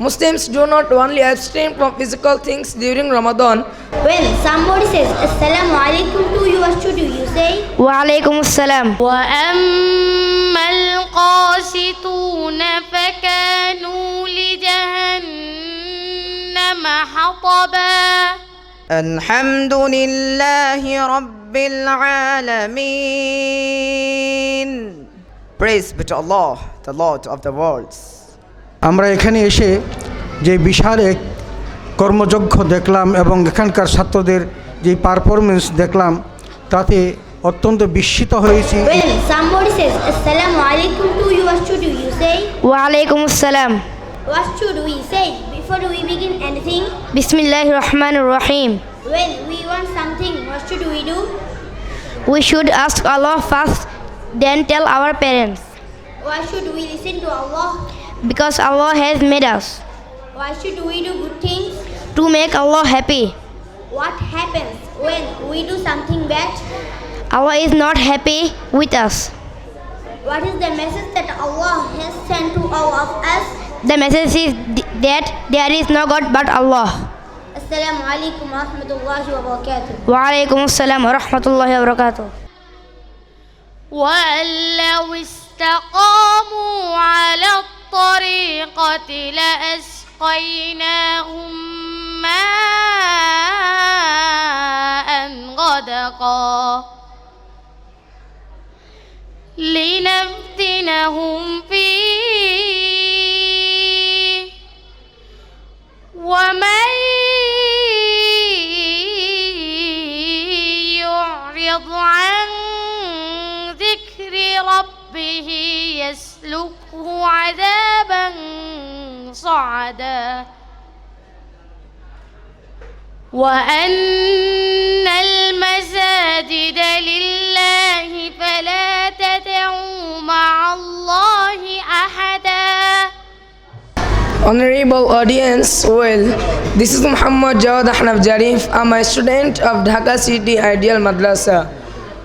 Muslims do not only abstain from physical things during Ramadan. When somebody says Assalamu alaikum to you, what should you, say? Wa alaikum assalam. Wa ammal qasituna fakanu li jahannama hataba. Alhamdulillahi Rabbil Alameen. Praise be to Allah, the Lord of the worlds. আমরা এখানে এসে যে বিশাল এক কর্মযজ্ঞ দেখলাম এবং এখানকার ছাত্রদের যে পারফরমেন্স দেখলাম তাতে অত্যন্ত বিস্মিত হয়েছি ওয়ালাইকুম আসসালাম What should we say before we begin anything? Bismillah Rahman Rahim. When we want something, what should we do? We should ask Allah first, then tell our parents. Why should we listen to Allah? because Allah has made us Why should we do good things? to make Allah happy What happens when we do something bad? Allah is not happy with us What is the message that Allah has sent to all of us? the message is th- that there is no God but Allah Assalamu alaikum wa rahmatullahi wa barakatuh. وعليكم السلام ورحمة الله وبركاته وأن لو استقاموا على الطريقة لأسقيناهم ماء غدقا. لنفتنهم فيه. ومن يعرض عن ذكر ربه يسلكه عذابا صعدا وأن المساجد لله فلا تدعوا مع الله أحدا Honorable audience, well, this is Muhammad Jawad Ahnaf Jarif. I'm a student of Dhaka City Ideal Madrasa.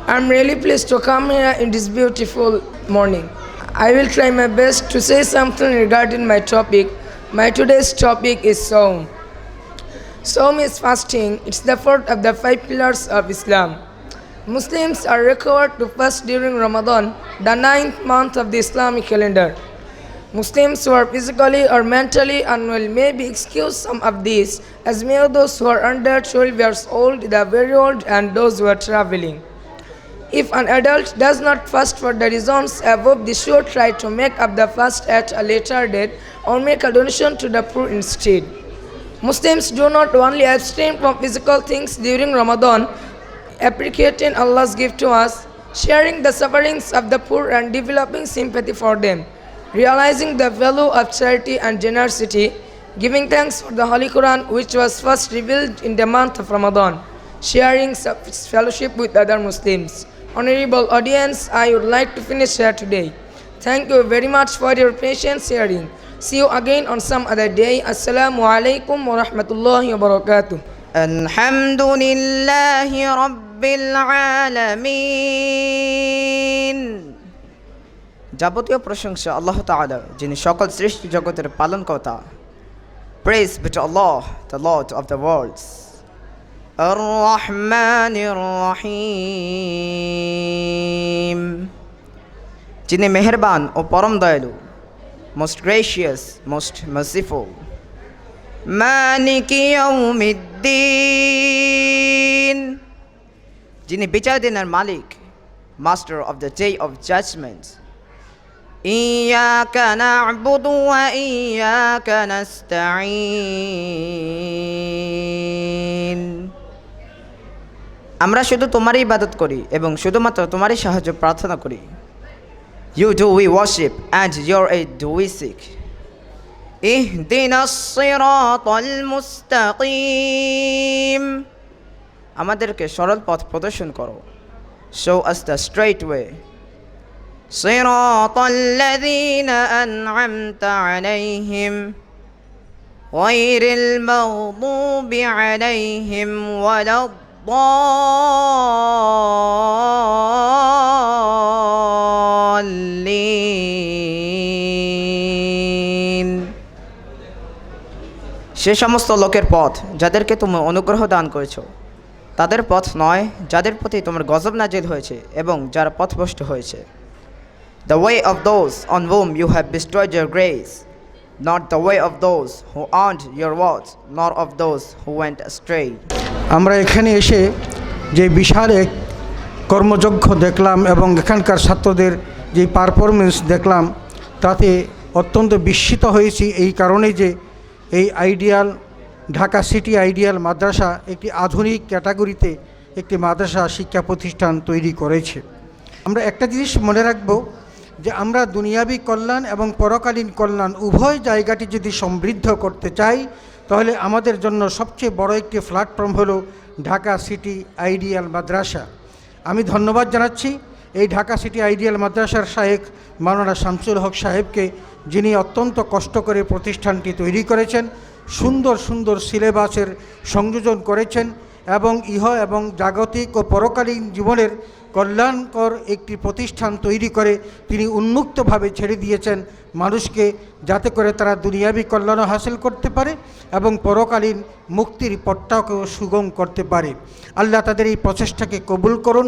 I'm really pleased to come here in this beautiful morning. I will try my best to say something regarding my topic. My today's topic is Saum. Saum is fasting. It's the fourth of the five pillars of Islam. Muslims are required to fast during Ramadan, the ninth month of the Islamic calendar. Muslims who are physically or mentally unwell may be excused some of these, as may those who are under 12 years old, the very old, and those who are traveling. If an adult does not fast for the reasons above, they should try to make up the fast at a later date or make a donation to the poor instead. Muslims do not only abstain from physical things during Ramadan, appreciating Allah's gift to us, sharing the sufferings of the poor and developing sympathy for them, realizing the value of charity and generosity, giving thanks for the Holy Quran which was first revealed in the month of Ramadan, sharing fellowship with other Muslims. Honorable audience, I would like to finish here today. Thank you very much for your patience hearing. See you again on some other day. Assalamu alaikum wa rahmatullahi wa barakatuh. الحمد لله رب العالمين যাবতীয় প্রশংসা আল্লাহ তাআলা যিনি সকল সৃষ্টি জগতের পালনকর্তা praise be to Allah the Lord of the worlds الرحمن الرحيم যিনি মেহেরবান ও পরম দয়ালু মোস্ট গ্রেসিয়াস মোস্ট মার্সিফুল মালিক ইয়াউমিদ্দিন যিনি বিচার দিনের মালিক master of the day of judgement إياك نعبد وإياك نستعين আমরা শুধু তোমারই ইবাদত করি এবং শুধুমাত্র তোমারই সাহায্য প্রার্থনা করি you do we worship and your aid do we seek اهدنا الصراط المستقيم আমাদেরকে সরল পথ প্রদর্শন করো show us the straight way صراط الذين أنعمت عليهم غير المغضوب عليهم ولا الضالين সে সমস্ত লোকের পথ যাদেরকে তুমি অনুগ্রহ দান করেছ, তাদের পথ নয় যাদের প্রতি তোমার গজব নাজিল হয়েছে এবং যারা পথভ্রষ্ট হয়েছে। The way of those on whom you have destroyed your grace not the way of those who aren't your words nor of those who went astray. আমরা এখানে এসে যে বিশাল এক কর্মযজ্ঞ দেখলাম এবং এখানকার ছাত্রদের যে পারফরমেন্স দেখলাম, তাতে অত্যন্ত বিস্মিত হয়েছি। এই কারণে যে এই আইডিয়াল, ঢাকা সিটি আইডিয়াল মাদ্রাসা একটি আধুনিক ক্যাটাগরিতে একটি মাদ্রাসা শিক্ষা প্রতিষ্ঠান তৈরি করেছে। আমরা একটা জিনিস মনে রাখব যে আমরা দুনিয়াবি কল্যাণ এবং পরকালীন কল্যাণ, উভয় জায়গাটি যদি সমৃদ্ধ করতে চাই, তাহলে আমাদের জন্য সবচেয়ে বড় একটি প্ল্যাটফর্ম হলো ঢাকা সিটি আইডিয়াল মাদ্রাসা। আমি ধন্যবাদ জানাচ্ছি এই ঢাকা সিটি আইডিয়াল মাদ্রাসার শাহেক মাওলানা শামসুল হক সাহেবকে, যিনি অত্যন্ত কষ্ট করে প্রতিষ্ঠানটি তৈরি করেছেন, সুন্দর সুন্দর সিলেবাসের সংযোজন করেছেন এবং ইহ এবং জাগতিক ও পরকালীন জীবনের কল্যাণকর একটি প্রতিষ্ঠান তৈরি করে তিনি উন্মুক্তভাবে ছেড়ে দিয়েছেন মানুষকে যাতে করে তারা দুনিয়াবী কল্যাণও হাসিল করতে পারে এবং পরকালীন মুক্তির পট্টাকেও সুগম করতে পারে। আল্লাহ তাদের এই প্রচেষ্টাকে কবুল করুন।